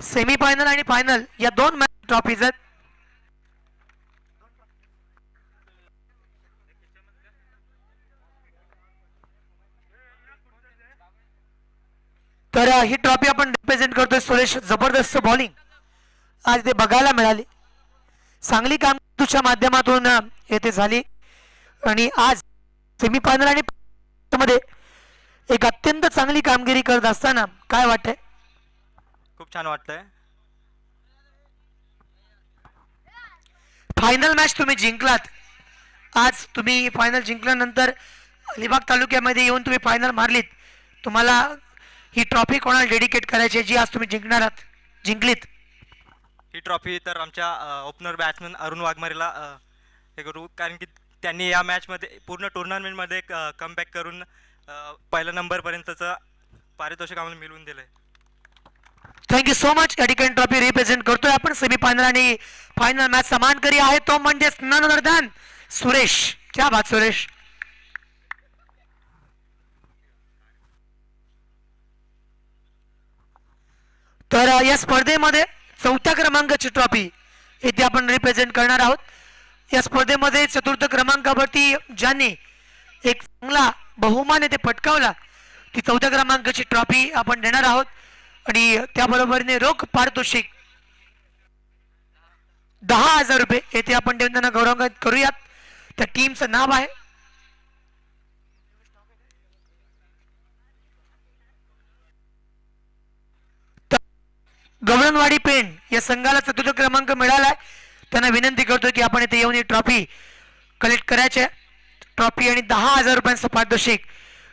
Semifinal आणि final या दोन मॅच ट्रॉफीज आहेत. तर ही ट्रॉफी आपण रिप्रेझेंट करतोय सुरेश जबरदस्त बॉलिंग आज ते बघायला मिळाली. चांगली कामगिरीच्या माध्यमातून येथे झाली. आणि आज सेमीफायनल आणि मध्ये एक अत्यंत चांगली कामगिरी करत असताना काय वाटतंय? खूप छान वाटतंय. फायनल मॅच तुम्ही जिंकलात. आज तुम्ही फायनल जिंकल्यानंतर अलिबाग तालुक्यामध्ये येऊन तुम्ही फायनल मारलीत. तुम्हाला ही ट्रॉफी कोणाला डेडिकेट करायची जी आज तुम्ही जिंकणार आहात? जिंकलीत. ही ट्रॉफी तर आमच्या ओपनर बॅट्समन अरुण वाघमारेला हे करू. कारण की त्यांनी या मॅचमध्ये पूर्ण टुर्नामेंटमध्ये कमबॅक करून पहिल्या नंबरपर्यंतचं पारितोषिक आम्हाला मिळवून दिलं आहे थँक्यू सो मच या ठिकाणी ट्रॉफी रिप्रेझेंट करतोय आपण. सेमीफायनल आणि फायनल मॅच समान करी आहे. तो म्हणजेच नन अदर दॅन सुरेश. क्या बात सुरेश. तर या स्पर्धेमध्ये चौथ्या क्रमांकाची ट्रॉफी येथे आपण रिप्रेझेंट करणार आहोत. या स्पर्धेमध्ये चतुर्थ क्रमांकावरती ज्यांनी एक चांगला बहुमान येथे पटकावला ती चौथ्या क्रमांकाची ट्रॉफी आपण देणार आहोत. आणि त्याबरोबरीने रोख पारितोषिक. दहा हजार रुपये येथे आपण देऊन त्यांना गौरवान्वित करूयात. त्या टीमचं नाव आहे. गवळणवाडी पेण या संघाला चतुर्थ क्रमांक मिळालाय. त्यांना विनंती करतो की आपण इथे येऊन ही ट्रॉफी कलेक्ट करायचे ट्रॉफी आणि दहा हजार रुपयांचं पारितोषिक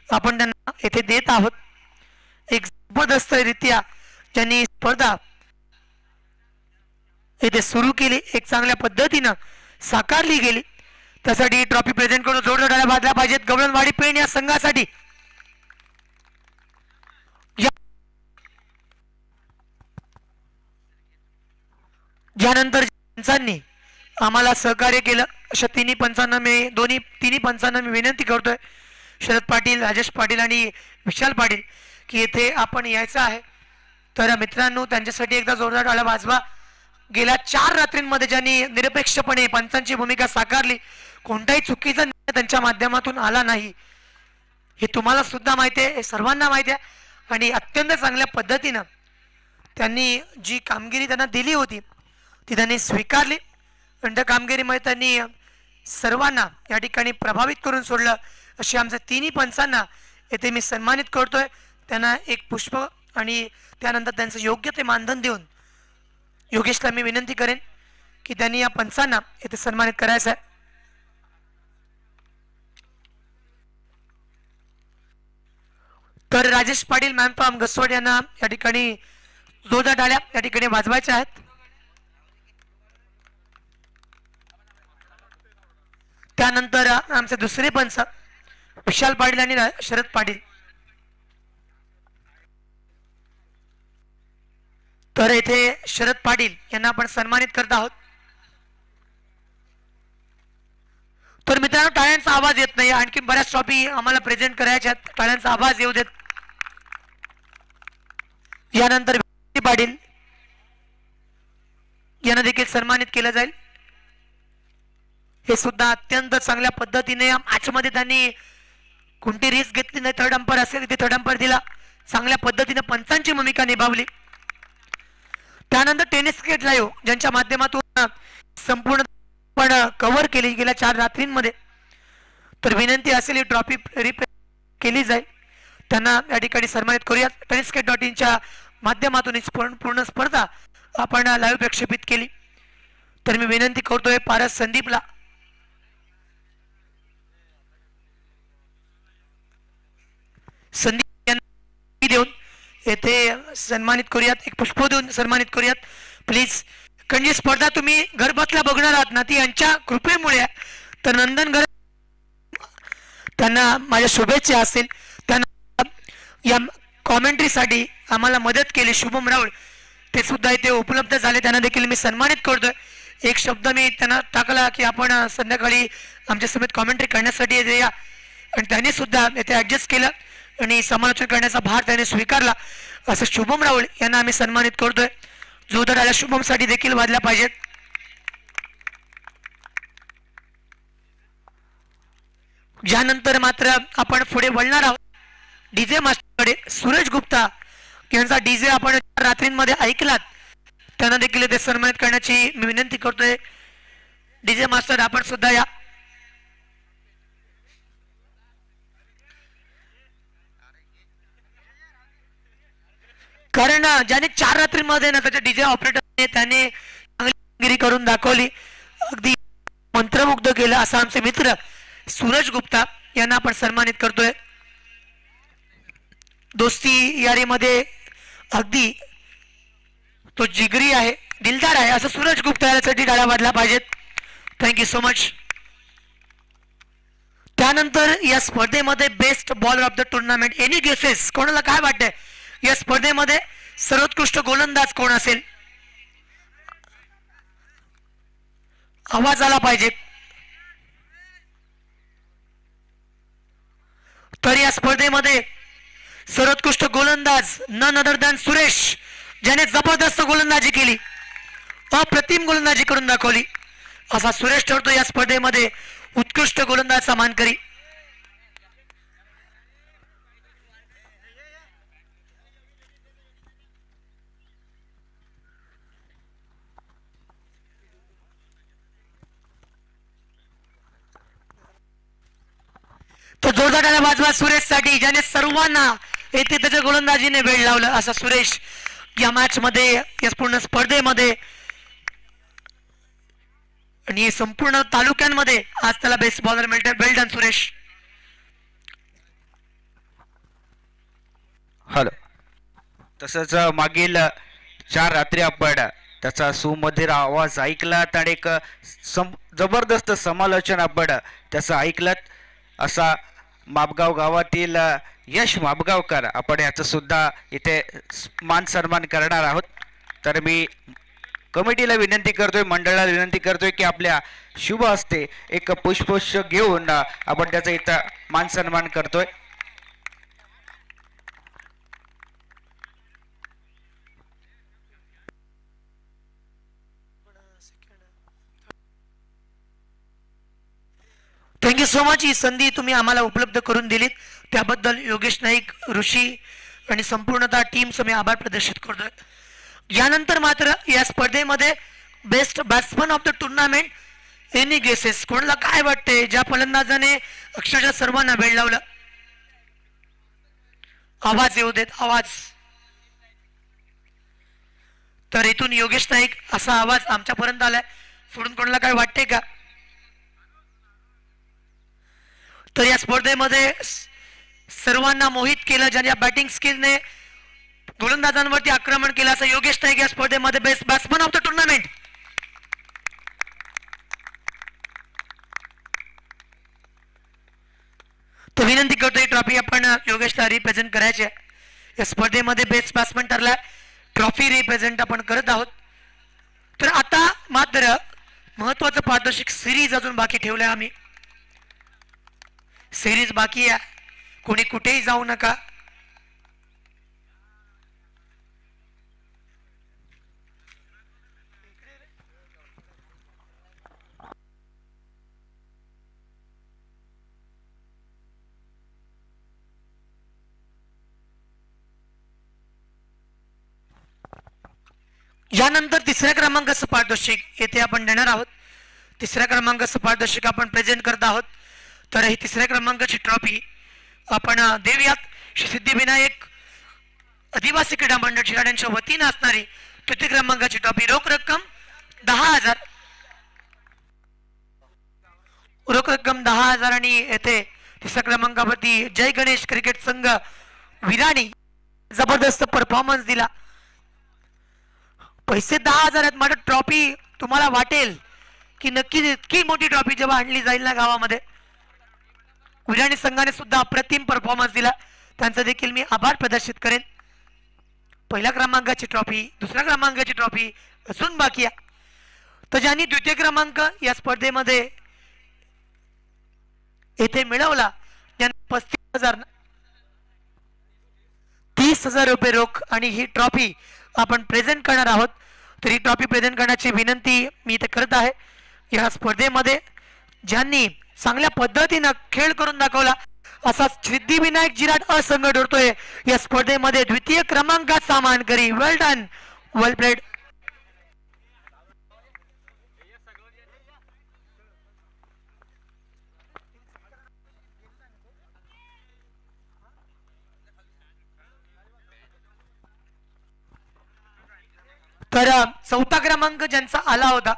आपण त्यांना येथे देत आहोत. एक ज्यांनी स्पर्धा येथे सुरू केली. एक चांगल्या पद्धतीनं साकारली गेली. त्यासाठी ट्रॉफी प्रेझेंट करून जोरदार डाळ्या बाजल्या पाहिजेत. गवळणवाडी पेण या संघासाठी. ज्यानंतर पंचांनी आम्हाला सहकार्य केलं अशा तिन्ही पंचांना मी दोन्ही तिन्ही पंचांना मी विनंती करतोय. शरद पाटील राजेश पाटील आणि विशाल पाटील. की येथे आपण यायचं आहे. तर मित्रांनो त्यांच्यासाठी एकदा जोरदार टाळ्या वाजवा. गेल्या चार रात्रींमध्ये ज्यांनी निरपेक्षपणे पंचांची भूमिका साकारली कोणताही चुकीचा निर्णय त्यांच्या माध्यमातून आला नाही. हे तुम्हाला सुद्धा माहिती आहे हे सर्वांना माहिती आहे. आणि अत्यंत चांगल्या पद्धतीनं त्यांनी जी कामगिरी त्यांना दिली होती ती त्यांनी स्वीकारली. आणि त्या कामगिरीमध्ये त्यांनी सर्वांना या ठिकाणी प्रभावित करून सोडलं. अशी आमच्या तिन्ही पंचांना येथे मी सन्मानित करतोय. त्यांना एक पुष्प आणि त्यानंतर त्यांचं योग्य ते मानधन देऊन योगेशला मी विनंती करेन की त्यांनी या पंचांना येथे सन्मानित करायचं आहे. तर राजेश पाटील मॅमपाम गसवड यांना या ठिकाणी जोरदार डाळ्या या ठिकाणी वाजवायच्या आहेत. त्यानंतर आमचे दुसरे पंच विशाल पाटील आणि शरद पाटील. तर येथे शरद पाटील यांना आपण सन्मानित करत आहोत. तर मित्रांनो टाळ्यांचा आवाज येत नाही. आणखी बऱ्याच ट्रॉफी आम्हाला प्रेझेंट करायच्या टाळ्यांचा आवाज येऊ देत. यानंतर पाटील यांना देखील सन्मानित केलं जाईल. हे सुद्धा अत्यंत चांगल्या पद्धतीने मॅचमध्ये त्यांनी कोणती रिस्क घेतली नाही. थर्ड अंपायर असेल तिथे थर्ड अंपायर दिला. चांगल्या पद्धतीने पंचांची भूमिका निभावली. त्यानंतर टेनिस क्रिकेट लाईव्ह ज्यांच्या माध्यमातून संपूर्ण पण कव्हर केली गेल्या चार रात्रींमध्ये. तर विनंती असेल ही ट्रॉफी रिप्रे केली जाईल. त्यांना या ठिकाणी सन्मानित करूयात. टेनिस क्रिकेट डॉट इनच्या माध्यमातून पूर्ण स्पर्धा आपण लाईव्ह प्रक्षेपित केली. तर मी विनंती करतोय पारस संदीपला. संदीप यांना देऊन येथे सन्मानित करूयात. एक पुष्प देऊन सन्मानित करूयात. प्लीज कारण जी स्पर्धा तुम्ही घरबसल्या बघणार आहात ना ती यांच्या कृपेमुळे तर नंदन घर त्यांना माझ्या शुभेच्छा असतील. त्यांना या कॉमेंट्रीसाठी आम्हाला मदत केली. शुभम राऊळ ते सुद्धा इथे उपलब्ध झाले. त्यांना देखील मी सन्मानित करतोय. एक शब्द मी त्यांना टाकला की आपण संध्याकाळी आमच्यासमोर कॉमेंट्री करण्यासाठी येते या आणि त्यांनी सुद्धा येथे ऍडजस्ट केलं. आणि समालोचन करण्याचा भार त्याने स्वीकारला. असं शुभम राहुल यांना आम्ही सन्मानित करतोय. जोरदार आल्या शुभमसाठी देखील वाजल्या पाहिजेत. ज्यानंतर मात्र आपण पुढे वळणार आहोत. डीजे मास्टरकडे सुरेश गुप्ता यांचा डीजे आपण रात्रींमध्ये ऐकलात. त्यांना देखील ते सन्मानित करण्याची मी विनंती करतोय. डीजे मास्टर आपण सुद्धा या कारण ज्याने चार रात्रीमध्ये ना त्याच्या डीजे ऑपरेटरने त्याने चांगली करून दाखवली. अगदी मंत्रमुग्ध केलं असा आमचे मित्र सूरज गुप्ता यांना आपण सन्मानित करतोय. दोस्ती यारीमध्ये अगदी तो जिगरी आहे दिलदार आहे. असं सूरज गुप्ता यासाठी डाळा वाजला पाहिजेत थँक्यू सो मच त्यानंतर या स्पर्धेमध्ये best bowler of the tournament any guesses कोणाला काय वाटतंय? या स्पर्धेमध्ये सर्वोत्कृष्ट गोलंदाज कोण असेल? आवाज आला पाहिजे. तर या स्पर्धेमध्ये सर्वोत्कृष्ट गोलंदाज नन अदर दॅन सुरेश ज्याने जबरदस्त गोलंदाजी केली. अप्रतिम गोलंदाजी करून दाखवली. असा सुरेश ठरतो या स्पर्धेमध्ये उत्कृष्ट गोलंदाजचा मानकरी टाळ्या वाजवा सुरेशसाठी ज्याने सर्वांना येथे त्याच्या गोलंदाजीने वेळ लावलं असा सुरेश या मॅच मध्ये या पूर्ण स्पर्धेमध्ये आणि संपूर्ण तालुक्यांमध्ये आज त्याला बेस्ट बॉलर मिळते. वेल डन सुरेश. हॅलो तसंच मागील चार रात्री आपण त्याचा सुमधीर आवाज ऐकलात आणि एक सम जबरदस्त समालोचन आपण त्याचं ऐकलत. असा मापगाव गावातील यश मापगावकर आपण याचं सुद्धा इथे मान सन्मान करणार आहोत. तर मी कमिटीला विनंती करतोय मंडळाला विनंती करतोय की आपल्या शुभ हस्ते एक पुष्पोष घेऊन आपण त्याचा इथं मान सन्मान करतोय थँक्यू सो मच ही संधी तुम्ही आम्हाला उपलब्ध करून दिलीत. त्याबद्दल योगेश नाईक ऋषी आणि संपूर्णतः टीमचं मी आभार प्रदर्शित करतोय यानंतर मात्र या स्पर्धेमध्ये best batsman of the tournament any guesses कोणाला काय वाटते ज्या फलंदाजाने अक्षरशः सर्वांना वेळ लावलं. आवाज येऊ देत आवाज. तर इथून योगेश नाईक असा आवाज आमच्यापर्यंत आलाय. सोडून कोणाला काय वाटते का? तर या स्पर्धेमध्ये सर्वांना मोहित केलं ज्यांच्या बॅटिंग स्किलने गोलंदाजांवरती आक्रमण केलं असं योगेश नाईक या स्पर्धेमध्ये best batsman of the tournament तर विनंती करतोय ट्रॉफी आपण योगेशला रिप्रेझेंट करायची आहे. या स्पर्धेमध्ये बेस्ट बॅट्समन ठरला ट्रॉफी रिप्रेझेंट आपण करत आहोत. तर आता मात्र महत्वाचं पारितोषिक सिरीज अजून बाकी ठेवलंय आम्ही. सिरीज बाकी आहे. कोणी कुठेही जाऊ नका. यानंतर तिसऱ्या क्रमांकाचं पारितोषिक येथे आपण देणार आहोत. तिसऱ्या क्रमांकाचं पारितोषिक आपण प्रेझेंट करत आहोत. तर ही तिसऱ्या क्रमांकाची ट्रॉफी आपण देऊयात. श्री सिद्धिविनायक आदिवासी क्रीडा मंडळ खेळाड्यांच्या वतीनं असणारी तृतीय क्रमांकाची ट्रॉफी रोख रक्कम दहा हजार. रोख रक्कम दहा हजार आणि येथे तिसऱ्या क्रमांकावरती जय गणेश क्रिकेट संघ विराणी जबरदस्त परफॉर्मन्स दिला. पैसे दहा हजार आहेत. माझं ट्रॉफी तुम्हाला वाटेल की नक्की इतकी मोठी ट्रॉफी जेव्हा आणली जाईल ना गावामध्ये. विराणी संघाने सुद्धा अप्रतिम परफॉर्मन्स दिला. त्यांचा देखील मी आभार प्रदर्शित करेन. पहिल्या क्रमांकाची ट्रॉफी दुसऱ्या क्रमांकाची ट्रॉफी अजून बाकी तर ज्यांनी द्वितीय क्रमांक या स्पर्धेमध्ये येथे मिळवला त्यांना पस्तीस हजार तीस हजार रुपये रोख आणि ही ट्रॉफी आपण प्रेझेंट करणार आहोत. तर ही ट्रॉफी प्रेझेंट करण्याची विनंती मी इथे करत आहे. या स्पर्धेमध्ये ज्यांनी चांगल्या पद्धतीनं खेळ करून दाखवला. असा सिद्धिविनायक जिराट असंघ ठरतोय या स्पर्धेमध्ये द्वितीय क्रमांकात सामानकरी वेल डन वेल प्लेड तर चौथा क्रमांक ज्यांचा आला होता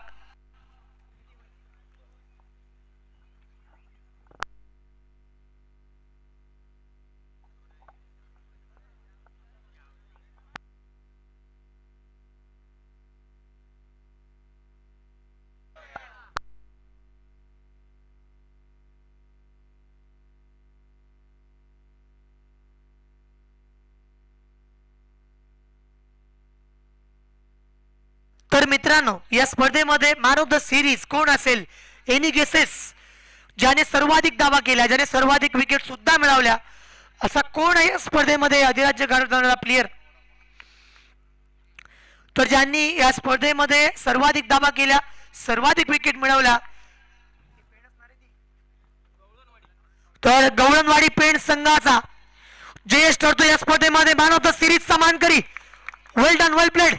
तर मित्रांनो या स्पर्धेमध्ये मॅन ऑफ द सिरीज कोण असेल? एनी गेसेस ज्याने सर्वाधिक दावा केला ज्याने सर्वाधिक विकेट सुद्धा मिळवल्या असा कोण आहे या स्पर्धेमध्ये अधिराज्य गाडवणारा प्लेयर तर ज्यांनी या स्पर्धेमध्ये सर्वाधिक दावा केला सर्वाधिक विकेट मिळवल्या तर गौरणवाडी पेंट संघाचा जयेश ठरतो या स्पर्धेमध्ये मॅन ऑफ द सिरीज समान करी वेल डन वेल प्लेड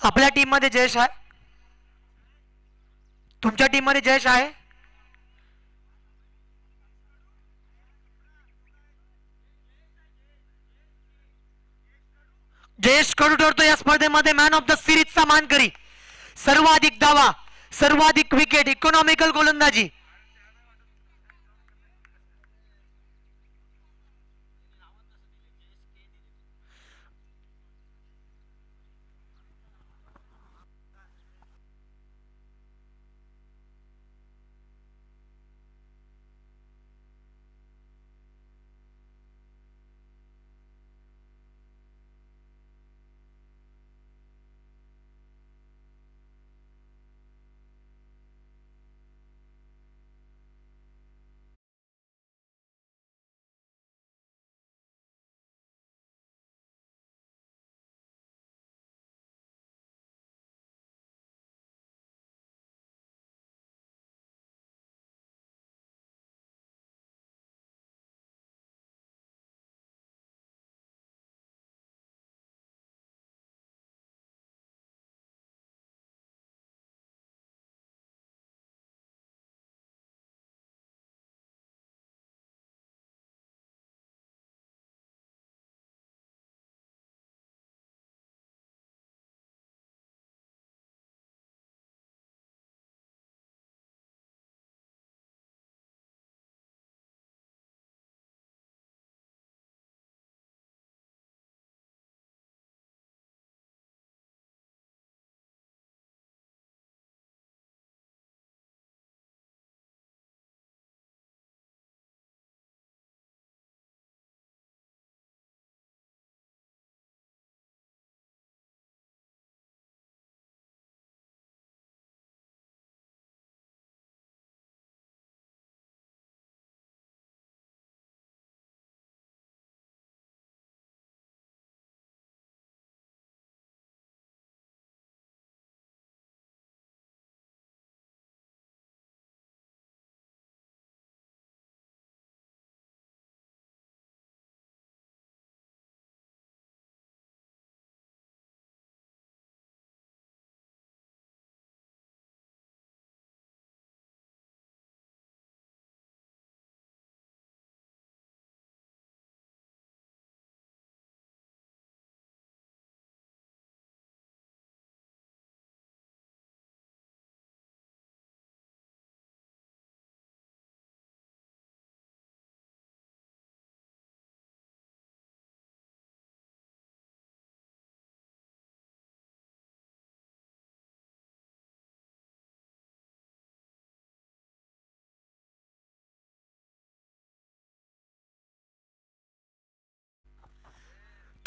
आपल्या टीममध्ये जयश जयेश आहे? तुमच्या टीममध्ये जयश जयेश आहे? जयेश कडू ठरतो या स्पर्धेमध्ये मॅन ऑफ द सिरीजचा मानकरी. सर्वाधिक दावा सर्वाधिक विकेट इकॉनॉमिकल गोलंदाजी.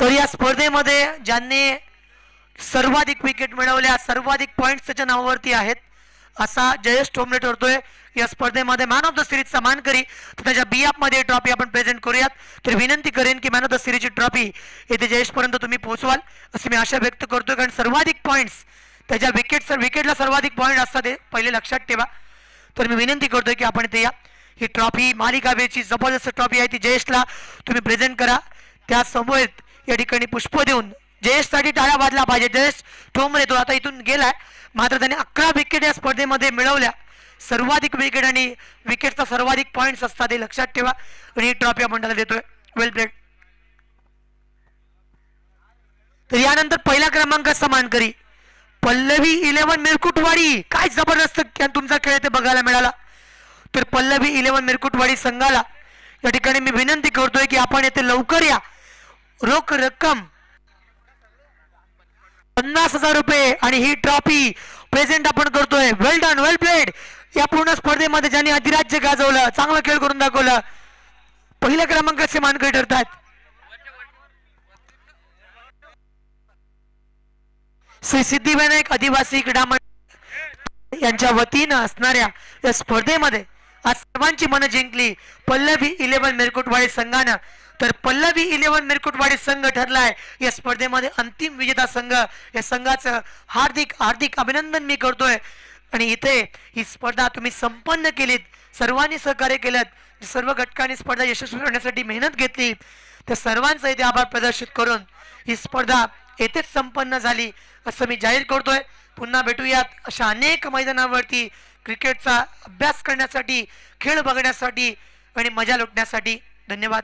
तर या स्पर्धेमध्ये ज्यांनी सर्वाधिक विकेट मिळवल्या सर्वाधिक पॉईंट्स त्याच्या नावावरती आहेत असा जयेश टोमले ठरतोय. या स्पर्धेमध्ये मॅन ऑफ द सिरीजचा मानकरी तर त्याच्या बी मध्ये ट्रॉफी आपण प्रेझेंट करूयात. तर विनंती करेन की मॅन ऑफ द सिरीजची ट्रॉफी येथे जयेशपर्यंत तुम्ही पोहोचवाल अशी मी आशा व्यक्त करतोय. कारण सर्वाधिक पॉईंट्स त्याच्या विकेट विकेटला सर्वाधिक पॉईंट असतात हे पहिले लक्षात ठेवा. तर मी विनंती करतोय की आपण इथे या. ही ट्रॉफी मालिकावेची जबरदस्त ट्रॉफी आहे ती जयेशला तुम्ही प्रेझेंट करा. त्यासमोर या ठिकाणी पुष्प देऊन जयेशसाठी टाळ्या वाजला पाहिजे. जयेश ठोंबरे तो आता इथून गेलाय. मात्र त्याने अकरा विकेट या स्पर्धेमध्ये मिळवल्या. सर्वाधिक विकेट आणि विकेटचा सर्वाधिक पॉईंट्स असतात हे लक्षात ठेवा. आणि ही ट्रॉफी आपण त्याला देतोय. वेल प्लेड तर यानंतर पहिला क्रमांक समान करी. पल्लवी इलेव्हन मिरकुटवाडी. काय जबरदस्त तुमचा खेळ ते बघायला मिळाला. तर पल्लवी इलेव्हन मिरकुटवाडी संघाला या ठिकाणी मी विनंती करतोय की आपण येथे लवकर या. रोख रक्कम पन्नास हजार रुपये आणि ही ट्रॉफी प्रेझेंट आपण करतोय. वेल डन वेल प्लेड या पूर्ण स्पर्धेमध्ये ज्यांनी अधिराज्य गाजवलं चांगला खेळ करून दाखवलं पहिल्या क्रमांकाचे मानकरी ठरतात. श्री सिद्धिविनायक आदिवासी क्रीडा यांच्या वतीनं असणाऱ्या या स्पर्धेमध्ये आज सर्वांची मनं जिंकली. पल्लवी इलेव्हन मेरकुटवाडी संघानं तर पल्लवी इलेव्हन मिरकुटवाडी संघ ठरलाय. या स्पर्धेमध्ये अंतिम विजेता संघ. या संघाचं हार्दिक हार्दिक अभिनंदन मी करतोय. आणि इथे ही स्पर्धा तुम्ही संपन्न केलीत. सर्वांनी सहकार्य केलं सर्व घटकांनी स्पर्धा यशस्वी करण्यासाठी मेहनत घेतली. त्या सर्वांचा इथे आभार प्रदर्शित करून ही स्पर्धा येथेच संपन्न झाली असं मी जाहीर करतोय. पुन्हा भेटूयात अशा अनेक मैदानावरती क्रिकेटचा अभ्यास करण्यासाठी खेळ बघण्यासाठी आणि मजा लुटण्यासाठी. धन्यवाद.